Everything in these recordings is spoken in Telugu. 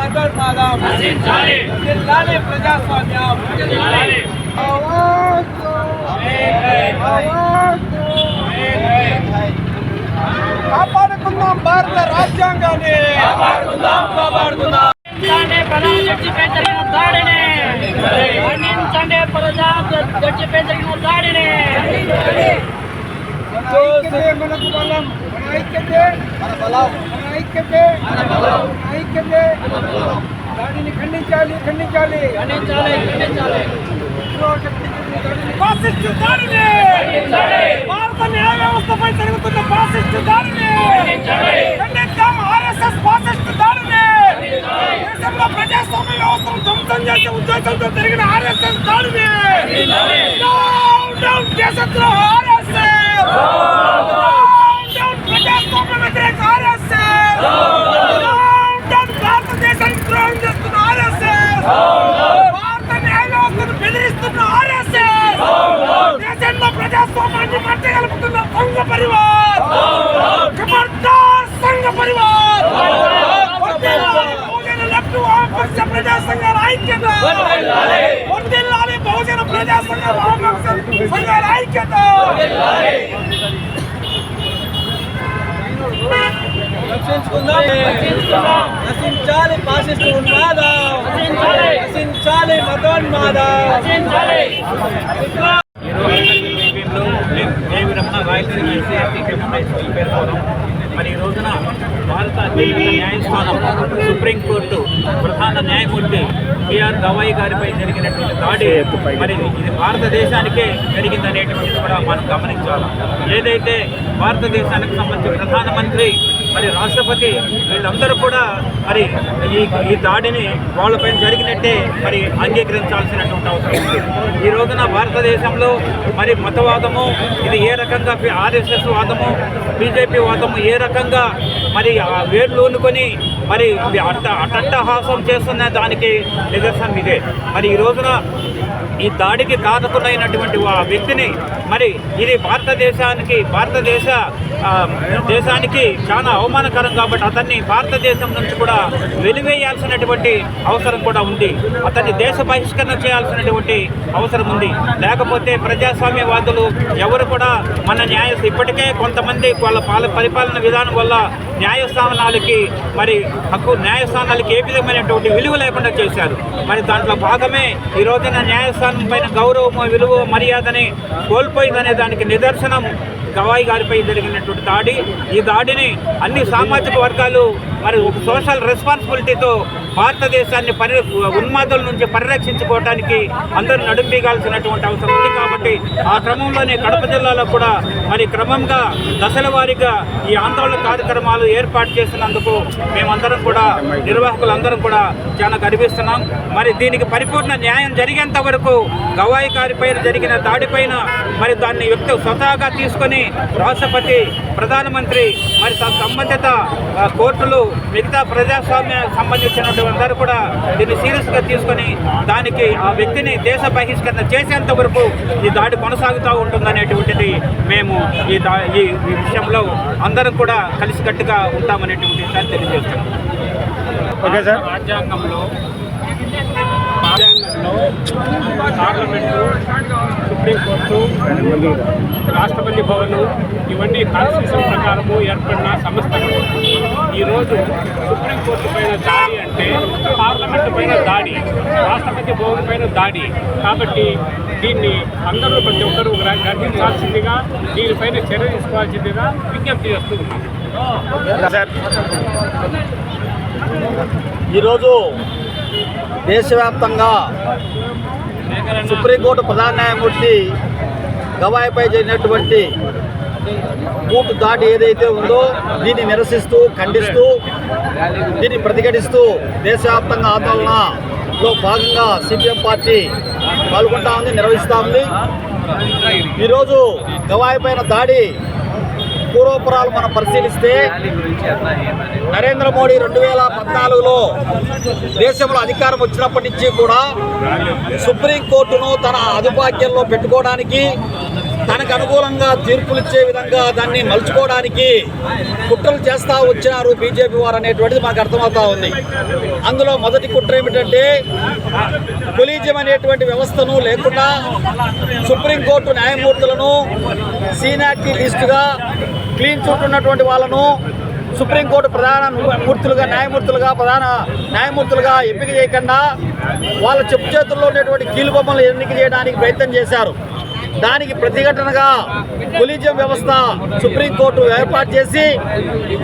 నశించాలి నశించాలి మతోన్మాదం నశించాలి జిల్లాలి ప్రజాస్వామ్యం జిల్లాలి కాపాడుకుందాం భారత రాజ్యాంగాన్ని కాపాడుకుందాం కాపాడుకుందాం ఖండించండి ప్రధాన జడ్జిపై జరిగిన దాడిని ఖండించండి ప్రజా జడ్జిపై జరిగిన దాడిని ఐక్యతే మనకు బలం మన ఐక్యతే మన బలం మన ఐక్యతే ఐక్యతే. దానిని ఖండించాలి ఖండించాలి. ఖండించాలి ఖండించాలి. ఫాసిస్టు దాడిని భారత న్యాయ వ్యవస్థపై జరుగుతున్న ఫాసిస్టు దాడిని ఖండిద్దాం ఆర్ఎస్ఎస్ ఫాసిస్టు దాడిని దేశంలో ప్రజాస్వామ్య వ్యవస్థను ధ్వంసం చేసే ఉద్దేశంతో జరిగిన ఆర్ఎస్ఎస్ దాడిని డౌన్ డౌన్ దేశద్రోహ ఆర్ఎస్ఎస్! ఆర్ఎస్ఎస్ డౌన్ డౌన్ భారతదేశానికి ద్రోహం చేస్తున్న ఆర్ఎస్ఎస్ భారత న్యాయ వ్యవస్థను బెదిరిస్తున్న ఆర్ఎస్ఎస్ దేశంలో ప్రజాస్వామ్యాన్ని మట్టగలుపుతున్న సంఘ పరివార్ ఖబర్దార్ సంఘ పరివార్ బహుజన లెఫ్ట్ వామపక్ష ప్రజా సంఘాల ఐక్యత వర్ధిల్లాలి బహుజన ప్రజా సంఘ వామపక్ష సంఘాల ఐక్యత నశించాలి ఫాసిస్ట్ నశించాలి మతోన్మాదం దేవి రమణ రాయలసీమ ఎస్సీ మరి ఈ రోజున భారత అత్యున్నత న్యాయస్థానం సుప్రీంకోర్టు ప్రధాన న్యాయమూర్తి బిఆర్ గవాయి గారిపై జరిగినటువంటి దాడి మరి ఇది భారతదేశానికే జరిగిందనేటువంటిది కూడా మనం గమనించాలి. ఏదైతే భారతదేశానికి సంబంధించి ప్రధానమంత్రి మరి రాష్ట్రపతి వీళ్ళందరూ కూడా మరి ఈ ఈ దాడిని వాళ్ళపైన జరిగినట్టే మరి అంగీకరించాల్సినటువంటి అవసరం ఉంది. ఈ రోజున భారతదేశంలో మరి మతవాదము ఇది ఏ రకంగా ఆర్ఎస్ఎస్ వాదము బీజేపీ వాదము ఏ రకంగా మరి ఆ మరి అట్ట అట్టహాసం చేస్తున్న దానికి నిదర్శనం ఇదే. మరి ఈ రోజున ఈ దాడికి కారకులైనటువంటి ఆ వ్యక్తిని మరి ఇది భారతదేశానికి భారతదేశ దేశానికి చాలా అవమానకరం కాబట్టి అతన్ని భారతదేశం నుంచి కూడా వెలివేయాల్సినటువంటి అవసరం కూడా ఉంది. అతన్ని దేశ బహిష్కరణ చేయాల్సినటువంటి అవసరం ఉంది. లేకపోతే ప్రజాస్వామ్యవాదులు ఎవరు కూడా మన న్యాయ ఇప్పటికే కొంతమంది వాళ్ళ పాల పరిపాలన విధానం వల్ల న్యాయస్థానాలకి మరి హక్కు న్యాయస్థానాలకి ఏ విధమైనటువంటి విలువ లేకుండా చేశారు. మరి దాంట్లో భాగమే ఈ రోజున న్యాయస్థానం పైన గౌరవము విలువ మర్యాదని కోల్పోయిందనే దానికి నిదర్శనం గవాయి గారిపై జరిగినటువంటి దాడి. ఈ దాడిని అన్ని సామాజిక వర్గాలు మరి ఒక సోషల్ రెస్పాన్సిబిలిటీతో భారతదేశాన్ని పరి ఉన్మాదుల నుంచి పరిరక్షించుకోవడానికి అందరూ నడుంబీగాల్సినటువంటి అవసరం ఉంది కాబట్టి ఆ క్రమంలోనే కడప జిల్లాలో కూడా మరి క్రమంగా దశల వారీగా ఈ ఆందోళన కార్యక్రమాలు ఏర్పాటు చేసినందుకు మేమందరం కూడా నిర్వాహకులందరం కూడా చాలా గర్విస్తున్నాం. మరి దీనికి పరిపూర్ణ న్యాయం జరిగేంత వరకు గవాయి గారిపైన జరిగిన దాడిపైన మరి దాన్ని వ్యక్తి స్వతహాగా తీసుకొని రాష్ట్రపతి ప్రధానమంత్రి మరి సంబంధిత కోర్టులు మిగతా ప్రజాస్వామ్య సంబంధించినటువంటి అందరూ కూడా దీన్ని సీరియస్గా తీసుకొని దానికి ఆ వ్యక్తిని దేశ బహిష్కరణ చేసేంత వరకు ఈ దాడి కొనసాగుతూ ఉంటుందనేటువంటిది మేము ఈ దా ఈ విషయంలో అందరం కూడా కలిసికట్టుగా ఉంటామనేటువంటి విషయాన్ని ఓకే సార్. రాజ్యాంగంలో రాజ్యాంగంలో పార్లమెంటు సుప్రీంకోర్టు రాష్ట్రపతి భవన్ ఇవన్నీ కాన్స్టిట్యూషన్ ప్రకారము ఏర్పడిన సంస్థలు. ఈరోజు సుప్రీంకోర్టు పైన దాడి అంటే పార్లమెంట్ పైన దాడి రాష్ట్రపతి భవన్ పైన దాడి. కాబట్టి దీన్ని అందరూ ప్రతి ఒక్కరూ గర్వించాల్సిందిగా దీనిపైన చర్య తీసుకోవాల్సిందిగా విజ్ఞప్తి చేస్తున్నాం ఈరోజు దేశవ్యాప్తంగా సుప్రీంకోర్టు ప్రధాన న్యాయమూర్తి గవాయిపై జరిగినటువంటి కూటు దాడి ఏదైతే ఉందో దీన్ని నిరసిస్తూ ఖండిస్తూ దీన్ని ప్రతిఘటిస్తూ దేశవ్యాప్తంగా ఆందోళనలో భాగంగా సిపిఎం పార్టీ పాల్గొంటా ఉంది నిర్వహిస్తూ ఉంది. ఈరోజు గవాయి పైన దాడి పూర్వపురాలు మనం పరిశీలిస్తే నరేంద్ర మోడీ రెండు వేల పద్నాలుగులో దేశంలో అధికారం వచ్చినప్పటి నుంచి కూడా సుప్రీంకోర్టును తన అదుపాక్యంలో పెట్టుకోవడానికి తనకు అనుకూలంగా తీర్పులు ఇచ్చే విధంగా దాన్ని మలుచుకోవడానికి కుట్రలు చేస్తూ వచ్చినారు బీజేపీ వారు అనేటువంటిది మనకు అర్థమవుతా ఉంది. అందులో మొదటి కుట్ర ఏమిటంటే కొలీజియం అనేటువంటి వ్యవస్థను లేకుండా సుప్రీంకోర్టు న్యాయమూర్తులను సీనియారిటీ లిస్టుగా క్లీన్ చుట్టూ ఉన్నటువంటి వాళ్ళను సుప్రీంకోర్టు ప్రధాన మూర్తులుగా న్యాయమూర్తులుగా ప్రధాన న్యాయమూర్తులుగా ఎంపిక చేయకుండా వాళ్ళ చెప్పు చేతుల్లో ఉన్నటువంటి కీలుబొమ్మలు ఎన్నిక చేయడానికి ప్రయత్నం చేశారు. దానికి ప్రతిఘటనగా కొలీజియం వ్యవస్థ సుప్రీంకోర్టు ఏర్పాటు చేసి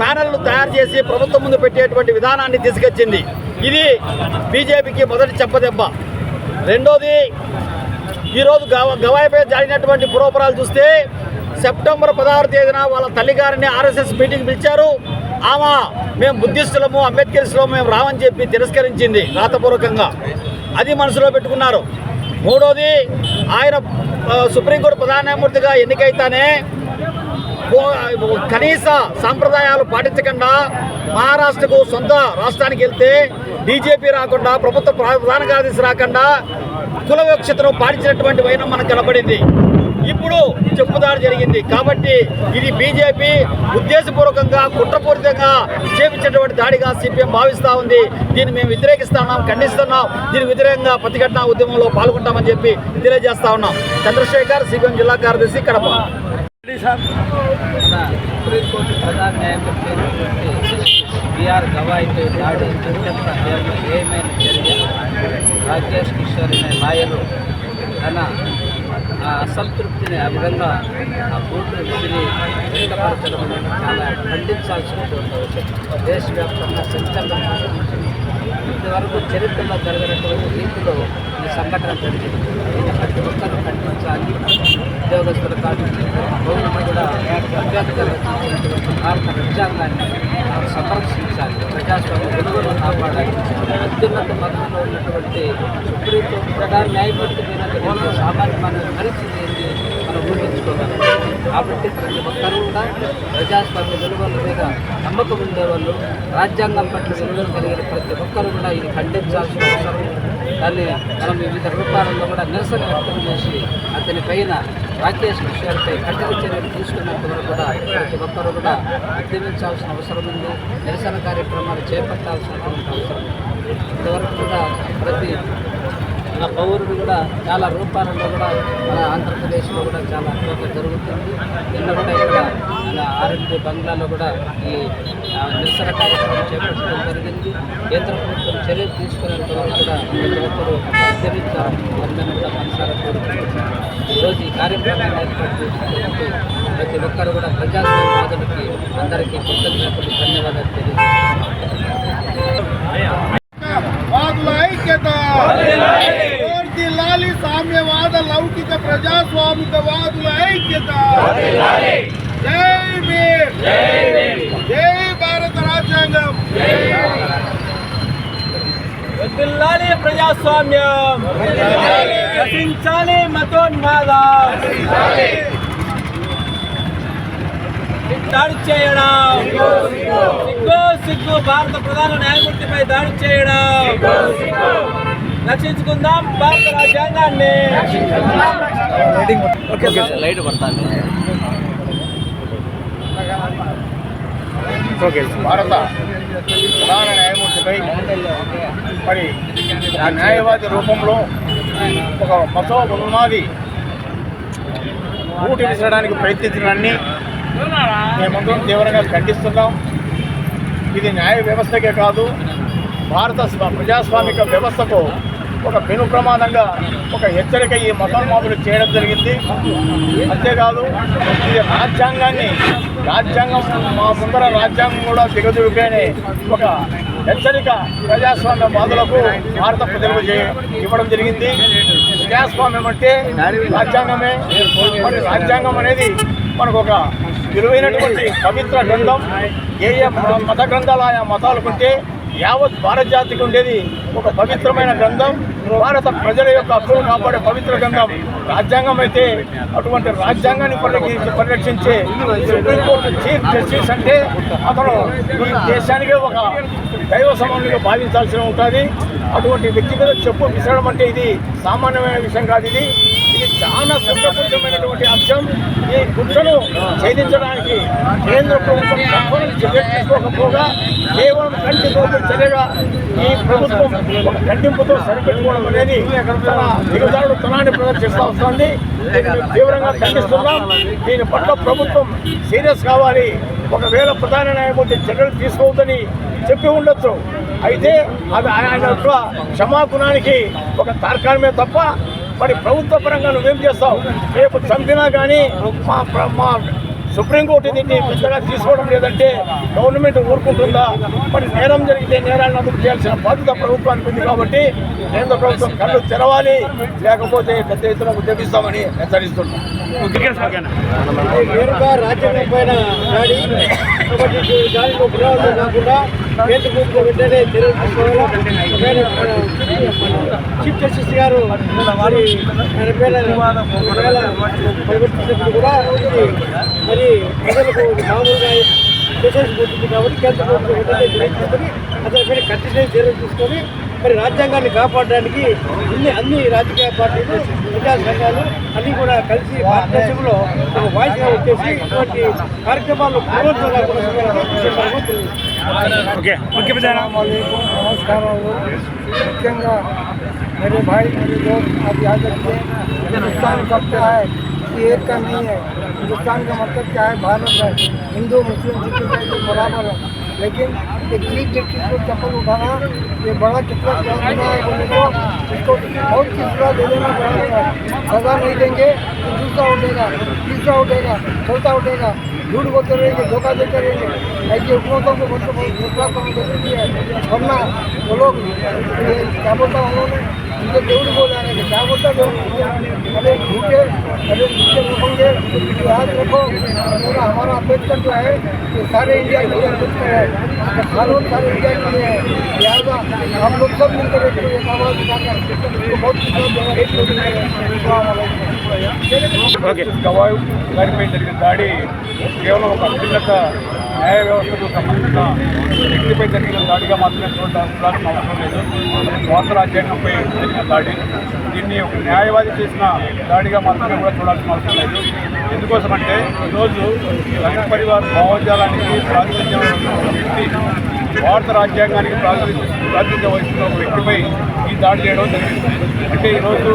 ప్యానెల్ను తయారు చేసి ప్రభుత్వం ముందు పెట్టేటువంటి విధానాన్ని తీసుకొచ్చింది. ఇది బీజేపీకి మొదటి చెప్పదెబ్బ. రెండోది ఈరోజు గవ గవాయిపై జరిగినటువంటి పురోపరాలు చూస్తే సెప్టెంబర్ పదహారు తేదీన వాళ్ళ తల్లిగారిని ఆర్ఎస్ఎస్ మీటింగ్ పిలిచారు. ఆమె మేము బుద్ధిస్టులము అంబేద్కరిస్టులము మేము రామని చెప్పి తిరస్కరించింది రాతపూర్వకంగా. అది మనసులో పెట్టుకున్నారు. మూడోది ఆయన సుప్రీంకోర్టు ప్రధాన న్యాయమూర్తిగా ఎన్నికైతేనే కనీస సాంప్రదాయాలు పాటించకుండా మహారాష్ట్రకు సొంత రాష్ట్రానికి వెళ్తే బీజేపీ రాకుండా ప్రభుత్వ ప్రధాన కార్యదర్శి రాకుండా కుల వివక్షతను పాటించినటువంటి వైనం మనకు కనబడింది. ఇప్పుడు చెప్పుదారి జరిగింది. కాబట్టి ఇది బీజేపీ ఉద్దేశపూర్వకంగా కుట్రపూరితంగా చేపించినటువంటి దాడిగా సిపిఎం భావిస్తూ ఉంది. దీన్ని మేము వ్యతిరేకిస్తున్నాం ఖండిస్తున్నాం. దీని వ్యతిరేకంగా ప్రతిఘటన ఉద్యమంలో పాల్గొంటామని చెప్పి తెలియజేస్తా ఉన్నాం. చంద్రశేఖర్ సిపిఎం జిల్లా కార్యదర్శి కడప. సుప్రీంకోర్టు ప్రధాన న్యాయమూర్తి బిఆర్ గవాయిపై దాడి అత్యంత హేమ- హేయమైన చర్య రాకేష్ కిషోర్ అనే లాయరు తన ఆ అసంతృప్తిని ఆ విధంగా ఆ కోర్టు విధిని వ్యక్తపరచడం చాలా ఖండించాల్సినటువంటి దేశవ్యాప్తంగా సంచలనం ఇంతవరకు చరిత్రలో జరిగినటువంటి రీతిలో ఈ సంఘటన జరిగింది. దీన్ని ప్రతి ఒక్కరూ ఖండించాలి. ఉద్యోగస్తుల కార్మికులు పౌరులు కూడా అభ్యర్థులు రచించినటువంటి భారత రాజ్యాంగాన్ని సంరక్షించాలి. ప్రజాస్వామ్య విలువలు కాపాడాలి. అత్యున్నత పదవిలో ఉన్నటువంటి సుప్రీంకోర్టు ప్రధాన న్యాయమూర్తి మీద సామాన్య మన పరిస్థితి ఏంటి మనం ఊహించుకోగలం. కాబట్టి ప్రతి ఒక్కరూ కూడా ప్రజాస్వామ్య విలువల మీద నమ్మకం ఉండేవాళ్ళు. రాజ్యాంగం పట్ల విలువలు కలిగిన ప్రతి ఒక్కరు కూడా ఇది ఖండించాల్సిన అవసరం. దాన్ని మనం వివిధ రూపాలలో కూడా నిరసన వ్యక్తం చేసి అతని పైన రాకేష్ కిషోర్పై కఠిన చర్యలు తీసుకున్నంత వరకు కూడా ప్రతి ఒక్కరు కూడా ఉద్యమించాల్సిన అవసరం ఉంది. నిరసన కార్యక్రమాలు చేపట్టాల్సినటువంటి అవసరం ఉంది. ఇంతవరకు కూడా ప్రతి మన పౌరులు కూడా చాలా రూపాలలో కూడా మన ఆంధ్రప్రదేశ్లో కూడా చాలా అక్రమ జరుగుతుంది. నిన్న కూడా ఇక్కడ మన ఆరోగ్య బంగ్లాలో కూడా ఈ నిరసన కార్యక్రమం చేపట్టడం జరిగింది. కేంద్ర ప్రభుత్వం చర్యలు తీసుకునేంత వరకు కూడా ప్రతి ఒక్కరూ అందరినీ కూడా మనసారా కోరుకుంటున్నాను ఈరోజు ఈ కార్యక్రమాన్ని ఏర్పాటు చేసినటువంటి ప్రతి ఒక్కరు కూడా ప్రజాస్వామ్యవాదులకి అందరికీ కృతజ్ఞతలు ధన్యవాదాలు తెలియజేస్తున్నాను. ఐక్యత వర్ధిల్లాలి సామ్యవాద లౌకిక ప్రజాస్వామిక వాదుల ఐక్యత జై భీమ్ జై భారత రాజ్యాంగం వదిలాలి ప్రజాస్వామ్యం రచించాలి మతోన్మాదం దాడి చేయడం సిగ్గు భారత ప్రధాన న్యాయమూర్తిపై దాడి చేయడం. రక్షించుకుందాం భారత రాజ్యాంగాన్ని. లైట్ పడతాను ఓకే భారత ప్రధాన న్యాయమూర్తిపై మరి ఆ న్యాయవాది రూపంలో ఒక మతో ఉన్మాది ఊటి విసరడానికి ప్రయత్నించడాన్ని మేమందరం తీవ్రంగా ఖండిస్తున్నాం. ఇది న్యాయ వ్యవస్థకే కాదు భారత స్వ- ప్రజాస్వామిక వ్యవస్థకు ఒక పెను ప్రమాదంగా ఒక హెచ్చరిక ఈ మతోన్మాపులు చేయడం జరిగింది. అంతేకాదు ఇది రాజ్యాంగాన్ని రాజ్యాంగం మా ముందర రాజ్యాంగం కూడా దిగదుడిపోయని ఒక హెచ్చరిక ప్రజాస్వామ్య బాధలకు భారత ప్రజలకు ఇవ్వడం జరిగింది. ప్రజాస్వామ్యం అంటే రాజ్యాంగమే. మరి రాజ్యాంగం అనేది మనకు ఒక విలువైనటువంటి పవిత్ర గ్రంథం ఏ ఏ మత గ్రంథాలు ఆయా మతాలకుంటే యావత్ భారత జాతికి ఉండేది ఒక పవిత్రమైన గ్రంథం. భారత ప్రజల యొక్క హక్కులు కాపాడే పవిత్ర గ్రంథం. రాజ్యాంగం అయితే అటువంటి రాజ్యాంగాన్ని పరిరక్షించే పరిరక్షించే సుప్రీంకోర్టు చీఫ్ జస్టిస్ అంటే అతను ఈ దేశానికే ఒక దైవ సమానంగా భావించాల్సి ఉంటుంది. అటువంటి వ్యక్తిగత చెప్పు విసరడం అంటే ఇది సామాన్యమైన విషయం కాదు ఇది. ఇది చాలా కుట్రపూరితమైనటువంటి అంశం ఈ కుట్రను ఛేదించడానికి కేంద్ర ప్రభుత్వం తప్పని తీసుకోకపోగా కేవలం కంటి రోజు చర్యగా ఈ ప్రభుత్వం ఒక ఖండింపుతో సరిపెట్టుకోవడం అనేది తన దిగుదారుడు తనాన్ని ప్రదర్శిస్తూ వస్తుంది. దీన్ని తీవ్రంగా ఖండిస్తున్నాం. దీని పట్ల ప్రభుత్వం సీరియస్ కావాలి. ఒకవేళ ప్రధాన న్యాయమూర్తి చర్యలు తీసుకోవద్దని చెప్పి ఉండొచ్చు. అయితే అది ఆయన యొక్క క్షమాగుణానికి ఒక తార్కాణమే తప్ప మరి ప్రభుత్వ పరంగా నువ్వేం చేస్తావు? రేపు చంపినా కానీ మా ప్ర- మా సుప్రీంకోర్టు దీన్ని పెద్దగా తీసుకోవడం లేదంటే గవర్నమెంట్ ఊరుకుంటుందా? మరి నేరం జరిగితే నేరాలను అదుపు చేయాల్సిన బాధ్యత ప్రభుత్వానికి ఉంది కాబట్టి కేంద్ర ప్రభుత్వం కళ్ళు తెరవాలి. లేకపోతే పెద్ద ఎత్తున ఉద్యమిస్తామని హెచ్చరిస్తున్నాం. రాజ్యాంగం పైన కాకుండా కేంద్ర ప్రభుత్వం వెంటనే చర్యలు తీసుకోవాలా చీఫ్ జస్టిస్ గారు మరి ఆయన కూడా మరి ప్రజలకు మామూలుగా మెసేజ్ పోతుంది కాబట్టి కేంద్ర ప్రభుత్వం వెంటనే చర్యలు తీసుకొని అతని కఠిన చర్యలు తీసుకొని మరి రాజ్యాంగాన్ని కాపాడడానికి అన్ని అన్ని రాజకీయ పార్టీలు ప్రజా సంఘాలు అన్నీ కూడా కలిసి భారతదేశంలో ఒక వాయిస్గా వచ్చేసి ఇటువంటి కార్యక్రమాలు పూర్వంగా ఓకే ఓకే అస్సలం నమస్కారాలు ముఖ్యంగా میرے بھائی میرے دوست آپ یاد رکھیے ہندوستان کب کا ہے یہ ایک کا نہیں ہے ہندوستان کا مطلب کیا ہے بھارت ہے ہندو مسلم برابر ہے لیکن ایک چیف جسٹس چپل اٹھانا یہ بڑا کتنا ہے اس کو بہت کی سزا دے دینا سزا نہیں دیں گے تو دوسرا اٹھے گا تیسرا اٹھے گا چوتھا اٹھے گا देते रहेंगे ऐसी हुकूमतों को मतलब दूसरा काम जरूरी है वरना वो लोग ये क्या बोलता उन्होंने उनके देवड़ बोल रहे हैं क्या बोलता देवड़ अरे झूठे अरे झूठे रखोगे तो याद रखो मेरा हमारा अम्बेडकर जो है ये सारे इंडिया के लिए अम्बेडकर है इसका कानून सारे इंडिया के लिए है लिहाजा हम लोग सब मिलकर एक एक आवाज उठाकर इसको बहुत कुछ देगा एक लोग ఓకే గవాయి గారిపై జరిగిన దాడి కేవలం ఒక అత్యున్నత న్యాయ వ్యవస్థకు సంబంధించిన వ్యక్తిపై జరిగిన దాడిగా మాత్రమే చూడటం చూడాల్సిన అవసరం లేదు భారత రాజ్యాంగంపై జరిగిన దాడి దీన్ని ఒక న్యాయవాది చేసిన దాడిగా మాత్రమే కూడా చూడాల్సిన అవసరం లేదు ఎందుకోసమంటే ఈరోజు రంగ పరివార్ భావజాలానికి ప్రాతినిధ్యం వహిస్తున్న ఒక వ్యక్తి భారత రాజ్యాంగానికి ప్రాతినిధ్యం ప్రాతినిధ్యం వహిస్తున్న ఒక వ్యక్తిపై ఈ దాడి చేయడం జరిగింది. అంటే ఈరోజు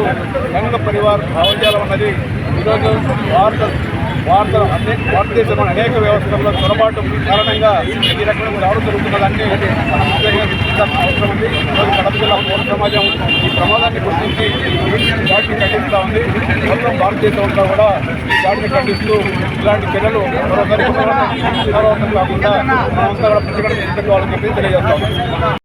సంఘ పరివార భావజాలం అన్నది ఈరోజు భారత భారత అనేక భారతదేశంలో అనేక వ్యవస్థల్లో చొరబాటు కారణంగా ఈ రకమైన రావడం జరుగుతున్నదాన్ని అవసరం ఉంది. ఈరోజు కడప జిల్లా పౌర సమాజం ఈ ప్రమాదాన్ని గుర్తించి దాటిని ఖండిస్తూ ఉంది. మొత్తం భారతదేశంలో కూడా ఈ దాటిని ఖండిస్తూ ఇలాంటి చర్యలు మరోసారి కాకుండా మనమంతా ప్రతిఘటన తెలియజేస్తాం